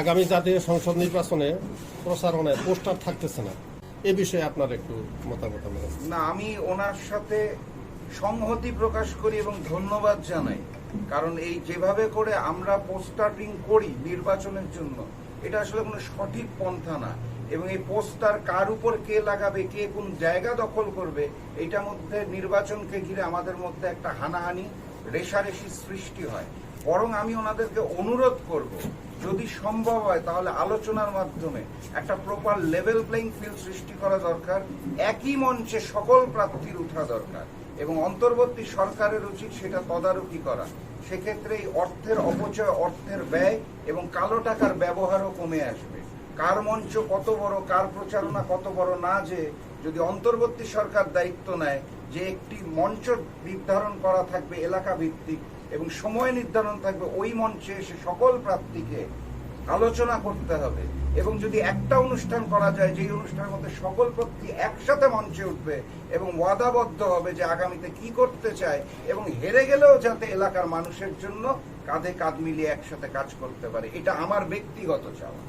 আগামী জাতীয় সংসদ নির্বাচনে প্রচারণায় পোস্টার থাকতেছে না। এ বিষয়ে আপনার একটু মতামত না, আমি ওনার সাথে সংহতি প্রকাশ করি এবং ধন্যবাদ জানাই। কারণ এই যেভাবে করে আমরা পোস্টারিং করি নির্বাচনের জন্য, এটা আসলে কোনো সঠিক পন্থা না। এবং এই পোস্টার কার উপর কে লাগাবে, কে কোন জায়গা দখল করবে, এটার মধ্যে নির্বাচনকে ঘিরে আমাদের মধ্যে একটা হানাহানি রেশারেশি সৃষ্টি হয়। বরং আমি ওনাদেরকে অনুরোধ করব, যদি সম্ভব হয় তাহলে আলোচনার মাধ্যমে একটা প্রপার লেভেল প্লেইং ফিল্ড সৃষ্টি করা দরকার, একই মঞ্চে সকল প্রার্থীর উঠা দরকার এবং অন্তর্বর্তী সরকারের উচিত সেটা তদারকি করা। সেক্ষেত্রে এই অর্থের অপচয়, অর্থের ব্যয় এবং কালো টাকার ব্যবহারও কমে আসবে। কার মঞ্চ কত বড়, কার প্রচারণা কত বড় না যে যদি অন্তর্বর্তী সরকার দায়িত্ব নেয় যে একটি মঞ্চ নির্ধারণ করা থাকবে এলাকা ভিত্তিক এবং সময় নির্ধারণ থাকবে, ওই মঞ্চে এসে সকল প্রার্থীকে আলোচনা করতে হবে। এবং যদি একটা অনুষ্ঠান করা যায়, যেই অনুষ্ঠানের মধ্যে সকল প্রার্থী একসাথে মঞ্চে উঠবে এবং ওয়াদাবদ্ধ হবে যে আগামীতে কি করতে চায় এবং হেরে গেলেও যাতে এলাকার মানুষের জন্য কাঁধে কাঁধ মিলিয়ে একসাথে কাজ করতে পারে, এটা আমার ব্যক্তিগত চাওয়া।